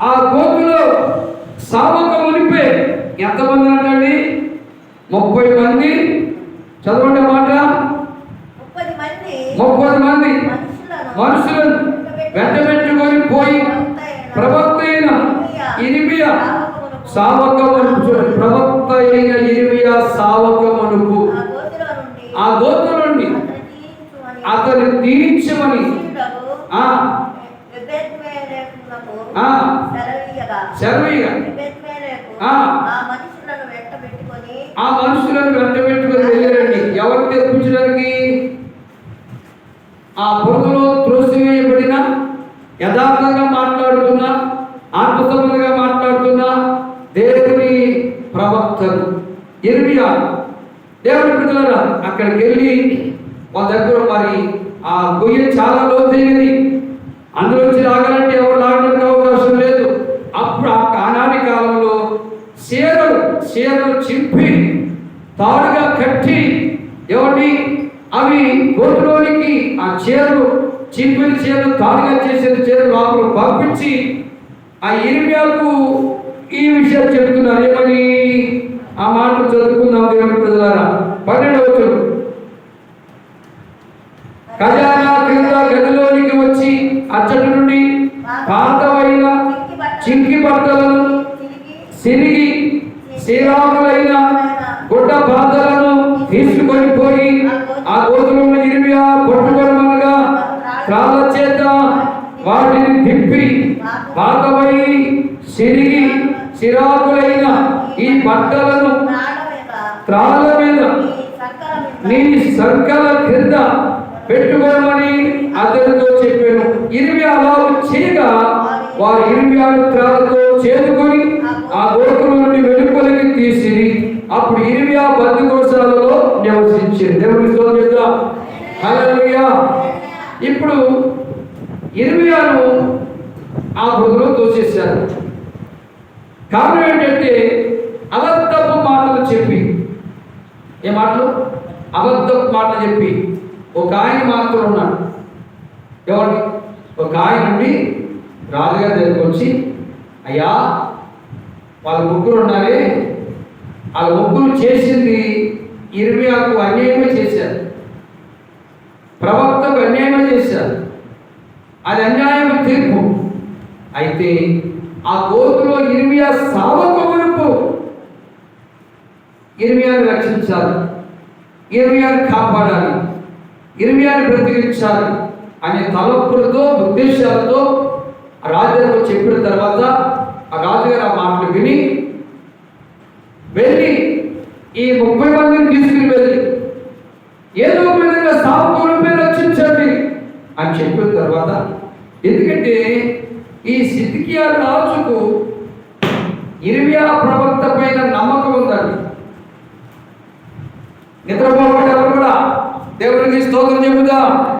ఆ గోతులో సావక మునిపే ఎంతమంది అంటండి ముప్పై మంది. చదవండి మాట. ముప్పై మంది మనుషులను వెంటబెట్టుకొని పోయి ప్రవక్త అయిన ఇరిమియా సావకమునుపు చూడండి. ప్రవక్త అయిన ఇరిమియా సావకమునుపు ఆ గోతిలో నుండి అతని తీర్చమని ఆ. ఆ. మనుషులను మనుషులను వెంటబెట్టుకొని వెళ్ళారండి. ఎవరు తెప్పించడానికి? ఆ పొరుగులో త్రోసివేయబడిన యథార్థంగా మాట్లాడుతున్న ఆత్మసంబంధంగా మాట్లాడుతున్న దేవుని ప్రవక్తలు. ఇర్మియా. దేవుని పిల్లరా అక్కడికి వెళ్ళి వాళ్ళ దగ్గర మరి ఆ గొయ్య చాలా లోతైనది. అందులోంచి చీరలు చీరలు చింపి తాడుగా కట్టి ఎవరిని అవి గోతులోనికి ఆ చీరలు చింపిన చీరలు తాడుగా చేసిన చీరలు లోపల పంపించి ఆ ఇరిమియాకు ఈ విషయం చెప్తున్నారు ఏమని? ఆ మాటలు చదువుకుందాం దేవుని ప్రజలారా. పన్నెండవ ఖజానా క్రింద గదిలోనికి వచ్చి అచ్చటి నుండి పాతవైన చింకి బట్టలను సిరిగి శ్రీరాములైన గుడ్డ బాధలను తీసుకొని పోయి ఆ గోతులో ఇరిమియా పట్టుకోవడమనగా కాళ్ళ చేత వాటిని తిప్పి బాధపడి సిరిగి చిరాకులైన ఈ బట్టలను త్రాళ్ళ మీద నీ సర్కల క్రింద పెట్టుకోమని అతనితో చెప్పాను. ఇరిమి అలా చేయగా వారు ఇరిమియాలు త్రాళ్ళతో చేదుకొని నివసించింది దేవుని స్తోత్రం హల్లెలూయా. ఇప్పుడు ఇరిమియాను ఆ బుధలో తోసేశారు. కారణం ఏంటంటే అబద్ధపు మాటలు చెప్పి. ఏ మాటలు? అబద్ధపు మాటలు చెప్పి. ఒక ఆయన మాత్రం ఉన్నాడు. ఎవరి? ఒక ఆయన నుండి రాజుగారి దగ్గరికి వచ్చి అయ్యా వాళ్ళ ముగ్గురు ఉన్నారే. వాళ్ళ ముగ్గురు చేసింది ఇర్మియాకు అన్యాయమే చేశారు. ప్రవక్తకు అన్యాయమే చేశారు. అది అన్యాయం తీర్పు. అయితే ఆ గోతులో ఇర్మియా సావకమునుపు ఇర్మియాను రక్షించాలి. ఇర్మియాను కాపాడాలి. ఇర్మియాను బ్రతికించాలి అనే తలపులతో ఉద్దేశాలతో ఆ రాజుగారు చెప్పిన తర్వాత ఆ రాజుగారు ఆ మాటలు విని వెళ్ళి ఈ ముప్పై మందిని తీసుకుని వెళ్ళి ఏదో ఒక విధంగా సాగుకులపై రక్షించండి అని చెప్పిన తర్వాత ఎందుకంటే ఈ సిద్ధికియా రాజుకు ఇరివియా ప్రవక్త పైన నమ్మకం ఉందండి. నిద్రపోవడం ఎవరు కూడా దేవునికి స్తోత్రం చెబుదా